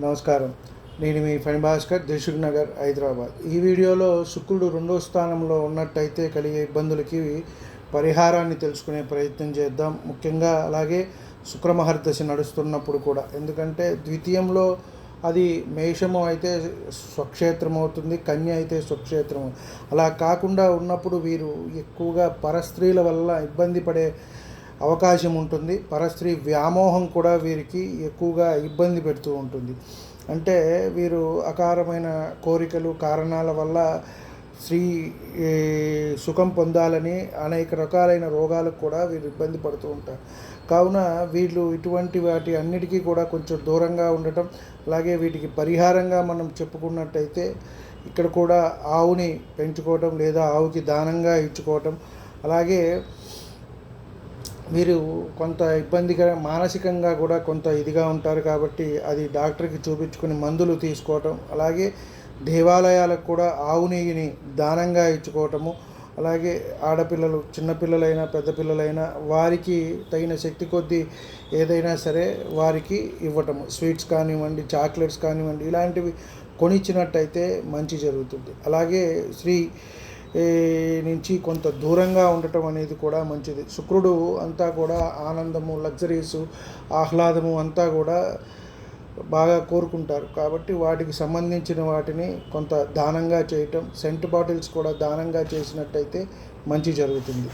నమస్కారం. నేను మీ ఫణి భాస్కర్ దిల్సుఖ్ నగర్ హైదరాబాద్. ఈ వీడియోలో శుక్రుడు రెండో స్థానంలో ఉన్నట్టయితే కలిగే ఇబ్బందులకి పరిహారాన్ని తెలుసుకునే ప్రయత్నం చేద్దాం. ముఖ్యంగా అలాగే శుక్రమహర్దశ నడుస్తున్నప్పుడు కూడా. ఎందుకంటే ద్వితీయంలో అది మేషము అయితే స్వక్షేత్రం అవుతుంది కన్య అయితే స్వక్షేత్రం అలా కాకుండా ఉన్నప్పుడు వీరు ఎక్కువగా పరస్త్రీల వల్ల ఇబ్బంది పడే అవకాశం ఉంటుంది. పరస్త్రీ వ్యామోహం కూడా వీరికి ఎక్కువగా ఇబ్బంది పెడుతూ ఉంటుంది. అంటే వీరు అకారమైన కోరికలు కారణాల వల్ల స్త్రీ ఈ, సుఖం పొందాలని అనేక రకాలైన రోగాలకు కూడా వీరు ఇబ్బంది పడుతూ ఉంటారు. కావున వీళ్ళు ఇటువంటి వాటి అన్నిటికీ కూడా కొంచెం దూరంగా ఉండటం అలాగే వీటికి పరిహారంగా మనం చెప్పుకున్నట్టయితే ఇక్కడ కూడా ఆవుని పెంచుకోవటం లేదా ఆవుకి దానంగా ఇచ్చుకోవటం అలాగే మీరు కొంత ఇబ్బందికర మానసికంగా కూడా కొంత ఇదిగా ఉంటారు కాబట్టి అది డాక్టర్కి చూపించుకుని మందులు తీసుకోవటం అలాగే దేవాలయాలకు కూడా ఆవు నెయ్యిని దానంగా ఇచ్చుకోవటము అలాగే ఆడపిల్లలు చిన్నపిల్లలైనా పెద్ద పిల్లలైనా వారికి తగిన శక్తి కొద్దీ ఏదైనా సరే వారికి ఇవ్వటము. స్వీట్స్ కానివ్వండి చాక్లెట్స్ కానివ్వండి ఇలాంటివి కొనిచ్చినట్టయితే మంచి జరుగుతుంది. అలాగే శ్రీ నుంచి కొంత దూరంగా ఉండటం అనేది కూడా మంచిది. శుక్రుడు అంతా కూడా ఆనందము లగ్జరీసు ఆహ్లాదము అంతా కూడా బాగా కోరుకుంటారు. కాబట్టి వాటికి సంబంధించిన వాటిని కొంత దానంగా చేయటం సెంట్ బాటిల్స్ కూడా దానంగా చేసినట్టయితే మంచి జరుగుతుంది.